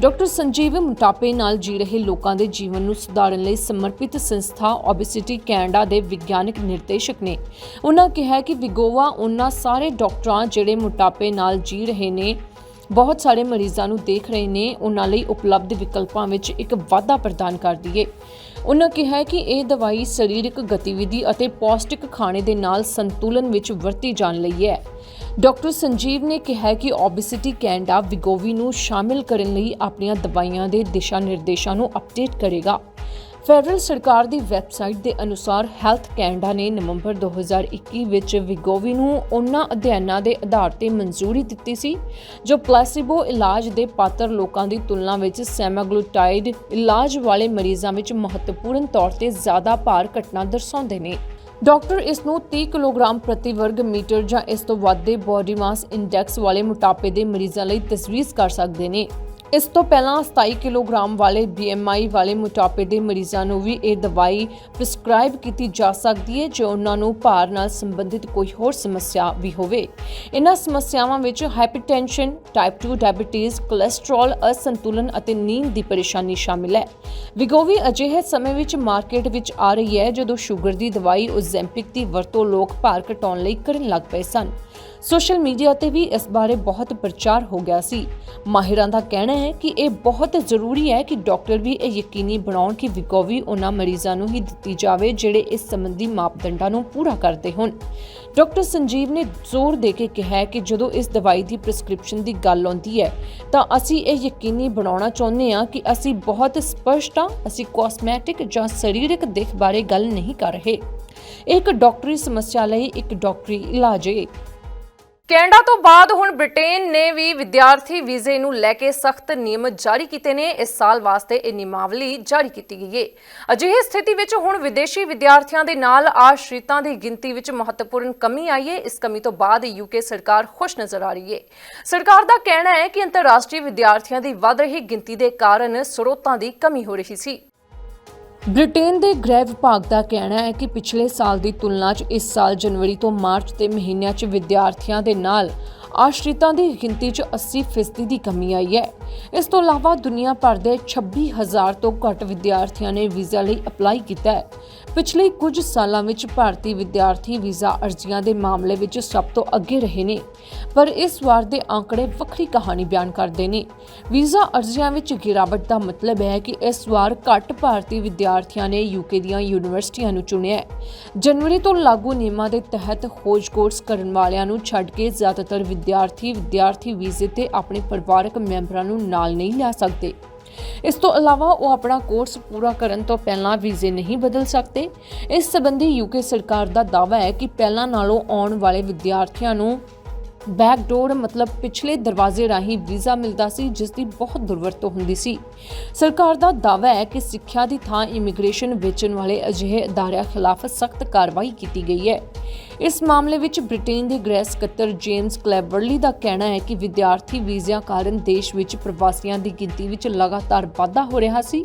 ਡਾਕਟਰ ਸੰਜੀਵ ਮੋਟਾਪੇ ਨਾਲ ਜੀ ਰਹੇ ਲੋਕਾਂ ਦੇ ਜੀਵਨ ਨੂੰ ਸੁਧਾਰਨ ਲਈ ਸਮਰਪਿਤ ਸੰਸਥਾ ਓਬੇਸਿਟੀ ਕੈਨੇਡਾ ਦੇ ਵਿਗਿਆਨਕ ਨਿਰਦੇਸ਼ਕ ਨੇ। ਉਹਨਾਂ ਕਿਹਾ ਕਿ ਵਿਗੋਵਾ ਉਹਨਾਂ ਸਾਰੇ ਡਾਕਟਰਾਂ ਜਿਹੜੇ ਮੋਟਾਪੇ ਨਾਲ ਜੀ ਰਹੇ ਨੇ, ਬਹੁਤ ਸਾਰੇ ਮਰੀਜ਼ਾਂ ਨੂੰ ਦੇਖ ਰਹੇ ਨੇ, ਉਹਨਾਂ ਲਈ ਉਪਲਬਧ ਵਿਕਲਪਾਂ ਵਿੱਚ ਇੱਕ ਵਾਧਾ ਪ੍ਰਦਾਨ ਕਰਦੀ ਹੈ ਉਹਨਾਂ ਕਿਹਾ ਕਿ ਇਹ ਦਵਾਈ ਸਰੀਰਕ ਗਤੀਵਿਧੀ ਅਤੇ ਪੌਸ਼ਟਿਕ ਖਾਣੇ ਦੇ ਨਾਲ ਸੰਤੁਲਨ ਵਿੱਚ ਵਰਤੀ ਜਾਣ ਲਈ ਹੈ। ਡਾਕਟਰ ਸੰਜੀਵ ਨੇ ਕਿਹਾ ਕਿ ਓਬੇਸਿਟੀ ਕੈਂਡਾ ਵਿਗੋਵੀ ਨੂੰ ਸ਼ਾਮਿਲ ਕਰਨ ਲਈ ਆਪਣੀਆਂ ਦਵਾਈਆਂ ਦੇ ਦਿਸ਼ਾ ਨਿਰਦੇਸ਼ਾਂ ਨੂੰ ਅਪਡੇਟ ਕਰੇਗਾ। ਫੈਡਰਲ ਸਰਕਾਰ ਦੀ ਵੈਬਸਾਈਟ ਦੇ ਅਨੁਸਾਰ ਹੈਲਥ ਕੈਨੇਡਾ ਨੇ ਨਵੰਬਰ 2021 ਵਿੱਚ ਵਿਗੋਵੀ ਨੂੰ ਉਹਨਾਂ ਅਧਿਐਨਾਂ ਦੇ ਆਧਾਰ ਤੇ ਮਨਜ਼ੂਰੀ ਦਿੱਤੀ ਸੀ, ਜੋ ਪਲੈਸੀਬੋ ਇਲਾਜ ਦੇ ਪਾਤਰ ਲੋਕਾਂ ਦੀ ਤੁਲਨਾ ਵਿੱਚ ਸੈਮਾਗਲੂਟਾਈਡ ਇਲਾਜ ਵਾਲੇ ਮਰੀਜ਼ਾਂ ਵਿੱਚ ਮਹੱਤਵਪੂਰਨ ਤੌਰ ਤੇ ਜ਼ਿਆਦਾ ਭਾਰ ਘਟਨਾ ਦਰਸਾਉਂਦੇ ਨੇ। ਡਾਕਟਰ ਇਸ ਨੂੰ 30 ਕਿਲੋਗ੍ਰਾਮ ਪ੍ਰਤੀ ਵਰਗ ਮੀਟਰ ਜਾਂ ਇਸ ਤੋਂ ਵੱਧ ਦੇ ਬਾਡੀ ਮਾਸ ਇੰਡੈਕਸ ਵਾਲੇ ਮੋਟਾਪੇ ਦੇ ਮਰੀਜ਼ਾਂ ਲਈ ਤਜਵੀਜ਼ ਕਰ ਸਕਦੇ ਨੇ। ਇਸ ਤੋਂ ਪਹਿਲਾਂ 27 ਕਿਲੋਗ੍ਰਾਮ ਵਾਲੇ BMI ਵਾਲੇ ਮੋਟਾਪੇ ਦੇ ਮਰੀਜ਼ਾਂ ਨੂੰ ਵੀ ਇਹ ਦਵਾਈ ਪ੍ਰਿਸਕ੍ਰਾਈਬ ਕੀਤੀ ਜਾ ਸਕਦੀ ਹੈ, ਜੇ ਉਹਨਾਂ ਨੂੰ ਭਾਰ ਨਾਲ ਸੰਬੰਧਿਤ ਕੋਈ ਹੋਰ ਸਮੱਸਿਆ ਵੀ ਹੋਵੇ। ਇਹਨਾਂ ਸਮੱਸਿਆਵਾਂ ਵਿੱਚ ਹਾਈਪਰਟੈਂਸ਼ਨ ਟਾਈਪ 2 ਡਾਇਬੀਟੀਜ਼ ਕੋਲੇਸਟ੍ਰੋਲ ਅਸੰਤੁਲਨ ਅਤੇ ਨੀਂਦ ਦੀ ਪਰੇਸ਼ਾਨੀ ਸ਼ਾਮਿਲ ਹੈ। ਵਿਗੋਵੀ ਅਜਿਹੇ ਸਮੇਂ ਵਿੱਚ ਮਾਰਕੀਟ ਵਿੱਚ ਆ ਰਹੀ ਹੈ, ਜਦੋਂ ਸ਼ੂਗਰ ਦੀ ਦਵਾਈ ਓਜ਼ੈਂਪਿਕ ਦੀ ਵਰਤੋਂ ਲੋਕ ਭਾਰ ਘਟਾਉਣ ਲਈ ਕਰਨ ਲੱਗ ਪਏ ਸਨ। ਸੋਸ਼ਲ ਮੀਡੀਆ ਤੇ ਵੀ ਇਸ ਬਾਰੇ ਬਹੁਤ ਪ੍ਰਚਾਰ ਹੋ ਗਿਆ ਸੀ। ਮਾਹਿਰਾਂ ਦਾ ਕਹਿਣਾ ਹੈ ਕਿ ਇਹ ਬਹੁਤ ਜ਼ਰੂਰੀ ਹੈ ਕਿ ਡਾਕਟਰ ਵੀ ਇਹ ਯਕੀਨੀ ਬਣਾਉਣ ਕਿ ਵਿਗੋਵੀ ਉਹਨਾਂ ਮਰੀਜ਼ਾਂ ਨੂੰ ਹੀ ਦਿੱਤੀ ਜਾਵੇ ਜਿਹੜੇ ਇਸ ਸੰਬੰਧੀ ਮਾਪਦੰਡਾਂ ਨੂੰ ਪੂਰਾ ਕਰਦੇ ਹੋਣ। ਡਾਕਟਰ ਸੰਜੀਵ ਨੇ ਜ਼ੋਰ ਦੇ ਕੇ ਕਿਹਾ ਕਿ ਜਦੋਂ ਇਸ ਦਵਾਈ ਦੀ ਪ੍ਰਿਸਕ੍ਰਿਪਸ਼ਨ ਦੀ ਗੱਲ ਆਉਂਦੀ ਹੈ, ਤਾਂ ਅਸੀਂ ਇਹ ਯਕੀਨੀ ਬਣਾਉਣਾ ਚਾਹੁੰਦੇ ਹਾਂ ਕਿ ਅਸੀਂ ਬਹੁਤ ਸਪਸ਼ਟ ਹਾਂ, ਅਸੀਂ ਕਾਸਮੈਟਿਕ ਜਾਂ ਸਰੀਰਕ ਦਿੱਖ ਬਾਰੇ ਗੱਲ ਨਹੀਂ ਕਰ ਰਹੇ। ਇਹ ਇੱਕ ਡਾਕਟਰੀ ਸਮੱਸਿਆ ਲਈ ਇੱਕ ਡਾਕਟਰੀ ਇਲਾਜ ਹੈ। ਕੈਨੇਡਾ ਤੋਂ ਬਾਅਦ ਹੁਣ ਬ੍ਰਿਟੇਨ ਨੇ ਵੀ ਵਿਦਿਆਰਥੀ ਵੀਜ਼ੇ ਨੂੰ ਲੈ ਕੇ ਸਖਤ ਨਿਯਮ ਜਾਰੀ ਕੀਤੇ ਨੇ। ਇਸ ਸਾਲ ਵਾਸਤੇ ਇਹ ਨਿਯਮਾਵਲੀ ਜਾਰੀ ਕੀਤੀ ਗਈ ਹੈ ਅਜਿਹੀ ਸਥਿਤੀ ਵਿੱਚ ਹੁਣ ਵਿਦੇਸ਼ੀ ਵਿਦਿਆਰਥੀਆਂ ਦੇ ਨਾਲ ਆਸ਼ਰਿਤਾਂ ਦੀ ਗਿਣਤੀ ਵਿੱਚ ਮਹੱਤਵਪੂਰਨ ਕਮੀ ਆਈ ਹੈ ਇਸ ਕਮੀ ਤੋਂ ਬਾਅਦ ਯੂਕੇ ਸਰਕਾਰ ਖੁਸ਼ ਨਜ਼ਰ ਆ ਰਹੀ ਹੈ ਸਰਕਾਰ ਦਾ ਕਹਿਣਾ ਹੈ ਕਿ ਅੰਤਰਰਾਸ਼ਟਰੀ ਵਿਦਿਆਰਥੀਆਂ ਦੀ ਵੱਧ ਰਹੀ ਗਿਣਤੀ ਦੇ ਕਾਰਨ ਸਰੋਤਾਂ ਦੀ ਕਮੀ ਹੋ ਰਹੀ ਸੀ। ਬ੍ਰਿਟੇਨ ਦੇ ਗ੍ਰਹਿ ਵਿਭਾਗ ਦਾ ਕਹਿਣਾ ਹੈ ਕਿ ਪਿਛਲੇ ਸਾਲ ਦੀ ਤੁਲਨਾ 'ਚ ਇਸ ਸਾਲ ਜਨਵਰੀ ਤੋਂ ਮਾਰਚ ਦੇ ਮਹੀਨਿਆਂ 'ਚ ਵਿਦਿਆਰਥੀਆਂ ਦੇ ਨਾਲ ਆਸ਼ਰਿਤਾਂ ਦੀ ਗਿਣਤੀ 'ਚ 80% ਦੀ ਕਮੀ ਆਈ ਹੈ। ਇਸ ਤੋਂ ਇਲਾਵਾ ਦੁਨੀਆ ਭਰ ਦੇ 26000 ਤੋਂ ਘੱਟ ਵਿਦਿਆਰਥੀਆਂ ਨੇ ਵੀਜ਼ਾ ਲਈ ਅਪਲਾਈ ਕੀਤਾ ਹੈ। ਪਿਛਲੇ ਕੁਝ ਸਾਲਾਂ ਵਿੱਚ ਭਾਰਤੀ ਵਿਦਿਆਰਥੀ ਵੀਜ਼ਾ ਅਰਜ਼ੀਆਂ ਦੇ ਮਾਮਲੇ ਵਿੱਚ ਸਭ ਤੋਂ ਅੱਗੇ ਰਹੇ ਨੇ, ਪਰ ਇਸ ਵਾਰ ਦੇ ਅੰਕੜੇ ਵੱਖਰੀ ਕਹਾਣੀ ਬਿਆਨ ਕਰਦੇ ਨੇ। ਵੀਜ਼ਾ ਅਰਜ਼ੀਆਂ ਵਿੱਚ ਗਿਰਾਵਟ ਦਾ ਮਤਲਬ ਹੈ ਕਿ ਇਸ ਵਾਰ ਘੱਟ ਭਾਰਤੀ ਵਿਦਿਆਰਥੀਆਂ ਨੇ ਯੂਕੇ ਦੀਆਂ ਯੂਨੀਵਰਸਿਟੀਆਂ ਨੂੰ ਚੁਣਿਆ ਹੈ। ਜਨਵਰੀ ਤੋਂ ਲਾਗੂ ਨਿਯਮਾਂ ਦੇ ਤਹਿਤ ਖੋਜ ਕੋਰਸ ਕਰਨ ਵਾਲਿਆਂ ਨੂੰ ਛੱਡ ਕੇ ਜ਼ਿਆਦਾਤਰ ਵਿਦਿਆਰਥੀ ਵਿਦਿਆਰਥੀ ਵੀਜ਼ੇ ਤੇ ਆਪਣੇ ਪਰਿਵਾਰਕ ਮੈਂਬਰਾਂ ਨੂੰ ਨਾਲ ਨਹੀਂ ਲਿਆ ਸਕਦੇ। ਇਸ ਤੋਂ ਇਲਾਵਾ ਉਹ ਆਪਣਾ ਕੋਰਸ ਪੂਰਾ ਕਰਨ ਤੋਂ ਪਹਿਲਾਂ ਵੀਜ਼ੇ ਨਹੀਂ ਬਦਲ ਸਕਦੇ। ਇਸ ਸੰਬੰਧੀ ਯੂਕੇ ਸਰਕਾਰ ਦਾ ਦਾਅਵਾ ਹੈ ਕਿ ਪਹਿਲਾਂ ਨਾਲੋਂ ਆਉਣ ਵਾਲੇ ਵਿਦਿਆਰਥੀਆਂ ਨੂੰ ਬੈਕਡੋਰ ਮਤਲਬ ਪਿਛਲੇ ਦਰਵਾਜ਼ੇ ਰਾਹੀਂ ਵੀਜ਼ਾ ਮਿਲਦਾ ਸੀ, ਜਿਸ ਦੀ ਬਹੁਤ ਦੁਰਵਰਤੋਂ ਹੁੰਦੀ ਸੀ। ਸਰਕਾਰ ਦਾ ਦਾਅਵਾ ਹੈ ਕਿ ਸਿੱਖਿਆ ਦੀ ਥਾਂ ਇਮੀਗ੍ਰੇਸ਼ਨ ਵੇਚਣ ਵਾਲੇ ਅਜਿਹੇ ਅਦਾਰਿਆਂ ਖਿਲਾਫ ਸਖਤ ਕਾਰਵਾਈ ਕੀਤੀ ਗਈ ਹੈ। ਇਸ ਮਾਮਲੇ ਵਿੱਚ ਬ੍ਰਿਟੇਨ ਦੇ ਗ੍ਰਹਿ ਸਕੱਤਰ ਜੇਮਸ ਕਲੈਵਰਲੀ ਦਾ ਕਹਿਣਾ ਹੈ ਕਿ ਵਿਦਿਆਰਥੀ ਵੀਜ਼ਿਆਂ ਕਾਰਨ ਦੇਸ਼ ਵਿੱਚ ਪ੍ਰਵਾਸੀਆਂ ਦੀ ਗਿਣਤੀ ਵਿੱਚ ਲਗਾਤਾਰ ਵਾਧਾ ਹੋ ਰਿਹਾ ਸੀ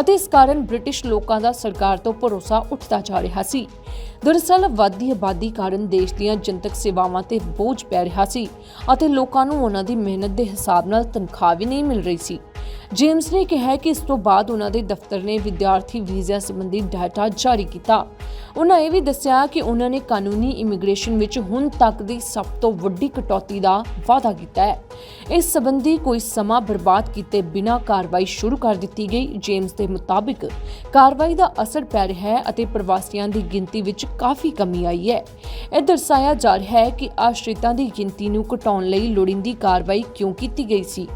ਅਤੇ ਇਸ ਕਾਰਨ ਬ੍ਰਿਟਿਸ਼ ਲੋਕਾਂ ਦਾ ਸਰਕਾਰ ਤੋਂ ਭਰੋਸਾ ਉੱਠਦਾ ਜਾ ਰਿਹਾ ਸੀ। ਦਰਅਸਲ ਵੱਧਦੀ ਆਬਾਦੀ ਕਾਰਨ ਦੇਸ਼ ਦੀਆਂ ਜਨਤਕ ਸੇਵਾਵਾਂ ਤੇ ਬੋਝ ਪੈ ਰਿਹਾ ਸੀ ਅਤੇ ਲੋਕਾਂ ਨੂੰ ਉਹਨਾਂ ਦੀ ਮਿਹਨਤ ਦੇ ਹਿਸਾਬ ਨਾਲ ਤਨਖਾਹ ਵੀ ਨਹੀਂ ਮਿਲ ਰਹੀ ਸੀ। ਜੇਮਸ ਨੇ ਕਿਹਾ ਕਿ ਇਸ ਤੋਂ ਬਾਅਦ ਉਹਨਾਂ ਦੇ ਦਫ਼ਤਰ ਨੇ ਵਿਦਿਆਰਥੀ ਵੀਜ਼ਾ ਸੰਬੰਧੀ ਡਾਟਾ ਜਾਰੀ ਕੀਤਾ। ਉਹਨਾਂ ਇਹ ਵੀ ਦੱਸਿਆ ਕਿ ਉਹਨਾਂ ਨੇ ਕਾਨੂੰਨੀ ਇਮੀਗ੍ਰੇਸ਼ਨ ਵਿੱਚ ਹੁਣ ਤੱਕ ਦੀ ਸਭ ਤੋਂ ਵੱਡੀ ਕਟੌਤੀ ਦਾ ਵਾਅਦਾ ਕੀਤਾ ਹੈ। ਇਸ ਸੰਬੰਧੀ ਕੋਈ ਸਮਾਂ ਬਰਬਾਦ ਕੀਤੇ ਬਿਨਾਂ ਕਾਰਵਾਈ ਸ਼ੁਰੂ ਕਰ ਦਿੱਤੀ ਗਈ। ਜੇਮਸ ਦੇ ਮੁਤਾਬਿਕ ਕਾਰਵਾਈ ਦਾ ਅਸਰ ਪੈ ਰਿਹਾ ਹੈ ਅਤੇ ਪ੍ਰਵਾਸੀਆਂ ਦੀ ਗਿਣਤੀ ਵਿੱਚ ਕਾਫੀ ਕਮੀ ਆਈ ਹੈ। ਇਹ ਦਰਸਾਇਆ ਜਾ ਰਿਹਾ ਹੈ ਕਿ ਆਸ਼ਰਿਤਾਂ ਦੀ ਗਿਣਤੀ ਨੂੰ ਘਟਾਉਣ ਲਈ ਲੋੜੀਂਦੀ ਕਾਰਵਾਈ ਕਿਉਂ ਕੀਤੀ ਗਈ ਸੀ?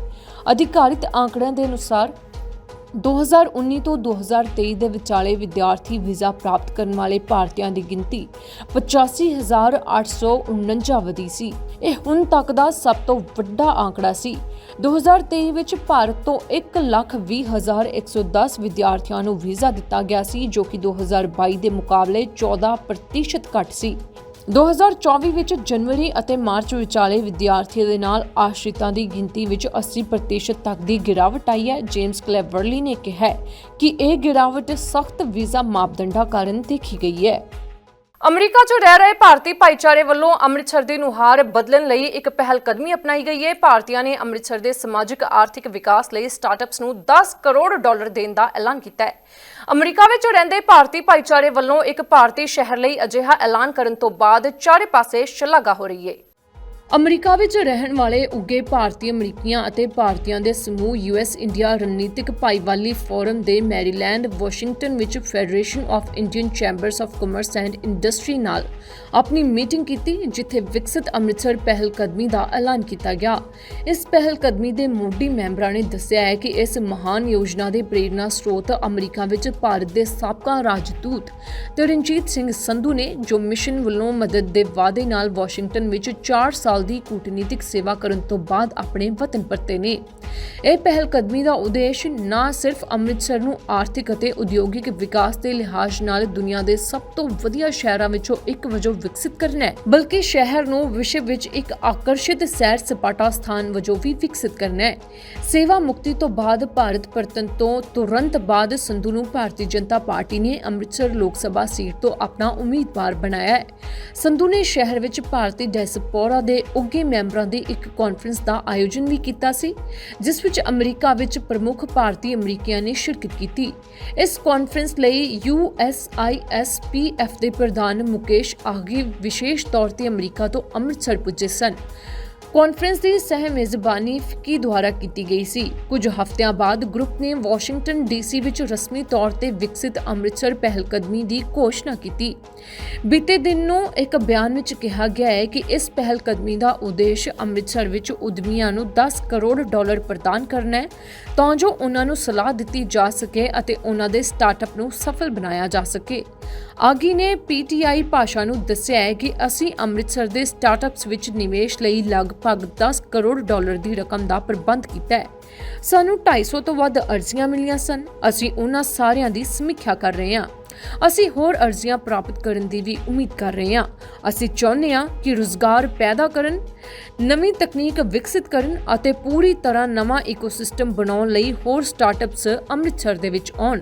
ਅਧਿਕਾਰਿਤ ਆંકੜਿਆਂ ਦੇ ਅਨੁਸਾਰ 2019 ਤੋਂ 2023 ਦੇ ਵਿਚਾਲੇ ਵਿਦਿਆਰਥੀ ਵੀਜ਼ਾ ਪ੍ਰਾਪਤ ਕਰਨ ਵਾਲੇ ਭਾਰਤੀਆਂ ਦੀ ਗਿਣਤੀ 85849 ਵਧੀ ਸੀ। ਇਹ ਹੁਣ ਤੱਕ ਦਾ ਸਭ ਤੋਂ ਵੱਡਾ ਆંકੜਾ ਸੀ। 2023 ਵਿੱਚ ਭਾਰਤ ਤੋਂ 1,20,110 ਵਿਦਿਆਰਥੀਆਂ ਨੂੰ ਵੀਜ਼ਾ ਦਿੱਤਾ ਗਿਆ ਸੀ ਜੋ ਕਿ 2022 ਦੇ ਮੁਕਾਬਲੇ 14% ਘੱਟ ਸੀ। 2024 ਵਿੱਚ ਜਨਵਰੀ ਅਤੇ ਮਾਰਚ ਵਿਚਾਲੇ ਵਿਦਿਆਰਥੀਆਂ ਦੇ ਨਾਲ ਆਸ਼ਰਿਤਾਂ ਦੀ ਗਿਣਤੀ ਵਿੱਚ 80% ਤੱਕ ਦੀ ਗਿਰਾਵਟ ਆਈ ਹੈ। ਜੇਮਸ ਕਲੈਵਰਲੀ ਨੇ ਕਿਹਾ ਕਿ ਇਹ ਗਿਰਾਵਟ ਸਖਤ ਵੀਜ਼ਾ ਮਾਪਦੰਡਾਂ ਕਾਰਨ ਦੇਖੀ ਗਈ ਹੈ। ਅਮਰੀਕਾ 'ਚ ਰਹਿ ਰਹੇ ਭਾਰਤੀ ਭਾਈਚਾਰੇ ਵੱਲੋਂ ਅੰਮ੍ਰਿਤਸਰ ਦੀ ਨੁਹਾਰ ਬਦਲਣ ਲਈ ਇੱਕ ਪਹਿਲ ਕਦਮੀ ਅਪਣਾਈ ਗਈ ਹੈ। ਭਾਰਤੀਆਂ ਨੇ ਅੰਮ੍ਰਿਤਸਰ ਦੇ ਸਮਾਜਿਕ ਆਰਥਿਕ ਵਿਕਾਸ ਲਈ ਸਟਾਰਟਅਪਸ ਨੂੰ 10 ਕਰੋੜ ਡਾਲਰ ਦੇਣ ਦਾ ਐਲਾਨ ਕੀਤਾ ਹੈ। ਅਮਰੀਕਾ ਵਿੱਚ ਰਹਿੰਦੇ ਭਾਰਤੀ ਭਾਈਚਾਰੇ ਵੱਲੋਂ ਇੱਕ ਭਾਰਤੀ ਸ਼ਹਿਰ ਲਈ ਅਜਿਹਾ ਐਲਾਨ ਕਰਨ ਤੋਂ ਬਾਅਦ ਚਾਰੇ ਪਾਸੇ ਸ਼ਲਾਘਾ ਹੋ ਰਹੀ ਹੈ ਅਮਰੀਕਾ ਵਿੱਚ ਰਹਿਣ ਵਾਲੇ ਉੱਗੇ ਭਾਰਤੀ ਅਮਰੀਕੀਆਂ ਅਤੇ ਭਾਰਤੀਆਂ ਦੇ ਸਮੂਹ ਯੂਐਸ ਇੰਡੀਆ ਰਣਨੀਤਿਕ ਭਾਈਵਾਲੀ ਫੋਰਮ ਦੇ ਮੈਰੀਲੈਂਡ, ਵਾਸ਼ਿੰਗਟਨ ਵਿੱਚ federation of Indian chambers of commerce and industry ਨਾਲ ਆਪਣੀ ਮੀਟਿੰਗ ਕੀਤੀ, ਜਿੱਥੇ ਵਿਕਸਿਤ ਅੰਮ੍ਰਿਤਸਰ ਪਹਿਲ ਕਦਮੀ ਦਾ ਐਲਾਨ ਕੀਤਾ ਗਿਆ। ਇਸ ਪਹਿਲ ਕਦਮੀ ਦੇ ਮੋਢੀ ਮੈਂਬਰਾਂ ਨੇ ਦੱਸਿਆ ਹੈ ਕਿ ਇਸ ਮਹਾਨ ਯੋਜਨਾ ਦੇ ਪ੍ਰੇਰਨਾ ਸਰੋਤ ਅਮਰੀਕਾ ਵਿੱਚ ਭਾਰਤ ਦੇ ਸਾਬਕਾ ਰਾਜਦੂਤ ਤੇ ਰਣਜੀਤ ਸਿੰਘ ਸੰਧੂ ਨੇ, ਜੋ ਮਿਸ਼ਨ ਵੱਲੋਂ ਮਦਦ ਦੇ ਵਾਅਦੇ ਨਾਲ ਵਾਸ਼ਿੰਗਟਨ ਵਿੱਚ 4 ਸਾਲ ਦੀ ਕੂਟਨੀਤਿਕ ਸੇਵਾ ਕਰਨ ਤੋਂ ਬਾਅਦ ਆਪਣੇ ਵਤਨ ਪਰਤੇ ਨੇ। ਇਹ ਪਹਿਲ ਕਦਮੀ ਦਾ ਉਦੇਸ਼ ਨਾ ਸਿਰਫ ਅੰਮ੍ਰਿਤਸਰ ਨੂੰ ਆਰਥਿਕ ਅਤੇ ਉਦਯੋਗਿਕ ਵਿਕਾਸ ਦੇ ਲਿਹਾਜ਼ ਨਾਲ ਦੁਨੀਆ ਦੇ ਸਭ ਤੋਂ ਵਧੀਆ ਸ਼ਹਿਰਾਂ ਵਿੱਚੋਂ ਇੱਕ ਵਜੋਂ ਵਿਕਸਿਤ ਕਰਨਾ ਹੈ। ਬਲਕਿ ਸ਼ਹਿਰ ਨੂੰ ਵਿਸ਼ਵ ਵਿੱਚ ਇੱਕ ਆਕਰਸ਼ਿਤ ਸੈਰ ਸਪਾਟਾ ਸਥਾਨ ਵਜੋਂ ਵੀ ਵਿਕਸਿਤ ਕਰਨਾ ਹੈ। ਸੇਵਾ ਮੁਕਤੀ ਤੋਂ ਬਾਅਦ ਭਾਰਤ ਪਰਤਨ ਤੋਂ ਤੁਰੰਤ ਬਾਅਦ ਸੰਧੂ ਨੂੰ ਭਾਰਤੀ ਜਨਤਾ ਪਾਰਟੀ ਨੇ ਅੰਮ੍ਰਿਤਸਰ ਲੋਕ ਸਭਾ ਸੀਟ ਤੋਂ ਆਪਣਾ ਉਮੀਦਵਾਰ ਬਣਾਇਆ ਹੈ। ਸੰਧੂ ਨੇ ਸ਼ਹਿਰ ਵਿੱਚ ਭਾਰਤੀ ਡੈਸਪੋਰਾ ਦੇ ਉੱਘੇ ਮੈਂਬਰਾਂ ਦੀ ਇੱਕ ਕਾਨਫਰੰਸ ਦਾ ਆਯੋਜਨ ਵੀ ਕੀਤਾ ਸੀ, ਜਿਸ ਵਿੱਚ ਅਮਰੀਕਾ ਵਿੱਚ ਪ੍ਰਮੁੱਖ ਭਾਰਤੀ ਅਮਰੀਕੀਆਂ ਨੇ ਸ਼ਿਰਕਤ ਕੀਤੀ। ਇਸ ਕਾਨਫਰੰਸ ਲਈ USISPF ਦੇ ਪ੍ਰਧਾਨ ਮੁਕੇਸ਼ ਆਗੀ ਵਿਸ਼ੇਸ਼ ਤੌਰ ਤੇ ਅਮਰੀਕਾ ਤੋਂ ਅੰਮ੍ਰਿਤਸਰ ਪੁੱਜੇ ਸਨ। ਕਾਨਫਰੰਸ ਦੀ ਸਹਿ ਮੇਜ਼ਬਾਨੀ ਫਿੱਕੀ ਦੁਆਰਾ ਕੀਤੀ ਗਈ ਸੀ? ਕੁਝ ਹਫ਼ਤਿਆਂ ਬਾਅਦ ਗਰੁੱਪ ਨੇ ਵਾਸ਼ਿੰਗਟਨ ਡੀਸੀ ਵਿੱਚ ਰਸਮੀ ਤੌਰ ਤੇ ਵਿਕਸਿਤ ਅੰਮ੍ਰਿਤਸਰ ਪਹਿਲਕਦਮੀ ਦੀ ਘੋਸ਼ਣਾ ਕੀਤੀ। ਬੀਤੇ ਦਿਨ ਨੂੰ ਇੱਕ ਬਿਆਨ ਵਿੱਚ ਕਿਹਾ ਗਿਆ ਹੈ ਕਿ ਇਸ ਪਹਿਲਕਦਮੀ ਦਾ ਉਦੇਸ਼ ਅੰਮ੍ਰਿਤਸਰ ਵਿੱਚ ਉਦਮੀਆਂ ਨੂੰ 10 ਕਰੋੜ ਡਾਲਰ ਪ੍ਰਦਾਨ ਕਰਨਾ ਹੈ, ਤਾਂ ਜੋ ਉਹਨਾਂ ਨੂੰ ਸਲਾਹ ਦਿੱਤੀ ਜਾ ਸਕੇ ਅਤੇ ਉਹਨਾਂ ਦੇ ਸਟਾਰਟਅਪ ਨੂੰ ਸਫਲ ਬਣਾਇਆ ਜਾ ਸਕੇ। ਆਗੀ ਨੇ ਪੀਟੀਆਈ ਭਾਸ਼ਾ ਨੂੰ ਦੱਸਿਆ ਹੈ ਕਿ ਅਸੀਂ ਅੰਮ੍ਰਿਤਸਰ ਦੇ ਸਟਾਰਟਅਪਸ ਵਿੱਚ ਨਿਵੇਸ਼ ਲਈ ਲਗਭਗ 10 ਕਰੋੜ ਡਾਲਰ ਦੀ ਰਕਮ ਦਾ ਪ੍ਰਬੰਧ ਕੀਤਾ ਹੈ। ਸਾਨੂੰ 250 ਤੋਂ ਵੱਧ ਅਰਜ਼ੀਆਂ ਮਿਲੀਆਂ ਸਨ। ਅਸੀਂ ਉਹਨਾਂ ਸਾਰਿਆਂ ਦੀ ਸਮੀਖਿਆ ਕਰ ਰਹੇ ਹਾਂ। ਅਸੀਂ ਹੋਰ ਅਰਜ਼ੀਆਂ ਪ੍ਰਾਪਤ ਕਰਨ ਦੀ ਵੀ ਉਮੀਦ ਕਰ ਰਹੇ ਹਾਂ। ਅਸੀਂ ਚਾਹੁੰਦੇ ਹਾਂ ਕਿ ਰੁਜ਼ਗਾਰ ਪੈਦਾ ਕਰਨ, ਨਵੀਂ ਤਕਨੀਕ ਵਿਕਸਿਤ ਕਰਨ ਅਤੇ ਪੂਰੀ ਤਰ੍ਹਾਂ ਨਵਾਂ ਇਕੋਸਿਸਟਮ ਬਣਾਉਣ ਲਈ ਹੋਰ ਸਟਾਰਟਅਪਸ ਅੰਮ੍ਰਿਤਸਰ ਦੇ ਵਿੱਚ ਆਉਣ।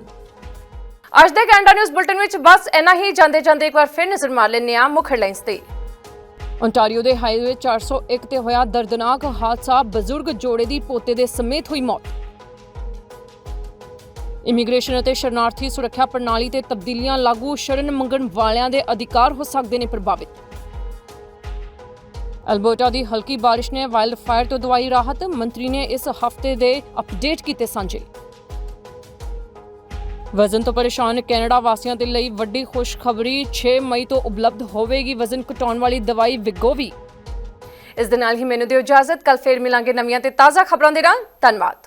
ਅੱਜ ਦੇ ਕੈਨੇਡਾ ਨਿਊਜ਼ ਬੁਲਟਨ ਵਿੱਚ ਬਸ ਇੰਨਾ ਹੀ। ਜਾਂਦੇ ਜਾਂਦੇ ਇੱਕ ਵਾਰ ਫਿਰ ਨਜ਼ਰ ਮਾਰ ਲੈਂਦੇ ਹਾਂ ਮੁੱਖ ਹੈਡਲਾਈਨਸ ਤੇ। ਓਨਟਾਰੀਓ ਦੇ ਹਾਈਵੇ 401 ਤੇ ਹੋਇਆ ਦਰਦਨਾਕ ਹਾਦਸਾ। ਬਜ਼ੁਰਗ ਜੋੜੇ ਦੀ ਪੋਤੇ ਦੇ ਸਮੇਤ ਹੋਈ ਮੌਤ। ਇਮੀਗ੍ਰੇਸ਼ਨ ਅਤੇ ਸ਼ਰਨਾਰਥੀ ਸੁਰੱਖਿਆ ਪ੍ਰਣਾਲੀ ਤੇ ਤਬਦੀਲੀਆਂ ਲਾਗੂ ਸ਼ਰਨ ਮੰਗਣ ਵਾਲਿਆਂ ਦੇ ਅਧਿਕਾਰ ਹੋ ਸਕਦੇ ਨੇ ਪ੍ਰਭਾਵਿਤ। ਅਲਬਰਟਾ ਦੀ ਹਲਕੀ ਬਾਰਿਸ਼ ਨੇ ਵਾਈਲਡ ਫਾਇਰ ਤੋਂ ਦਵਾਈ ਰਾਹਤ। ਮੰਤਰੀ ਨੇ ਇਸ ਹਫ਼ਤੇ ਦੇ ਅਪਡੇਟ ਕੀਤੇ ਸਾਂਝੇ। ਵਜ਼ਨ ਤੋਂ ਪਰੇਸ਼ਾਨ ਕੈਨੇਡਾ ਵਾਸੀਆਂ ਦੇ ਲਈ ਵੱਡੀ ਖੁਸ਼ਖਬਰੀ 6 ਮਈ ਤੋਂ ਉਪਲਬਧ ਹੋਵੇਗੀ ਵਜ਼ਨ ਘਟਾਉਣ ਵਾਲੀ ਦਵਾਈ ਵਿਗੋਵੀ। ਇਸ ਦੇ ਨਾਲ ਹੀ ਮੈਨੂੰ ਦਿਓ ਇਜਾਜ਼ਤ ਕੱਲ ਫੇਰ ਮਿਲਾਂਗੇ ਨਵੀਆਂ ਤੇ ਤਾਜ਼ਾ ਖਬਰਾਂ ਦੇ ਨਾਲ। ਧੰਨਵਾਦ।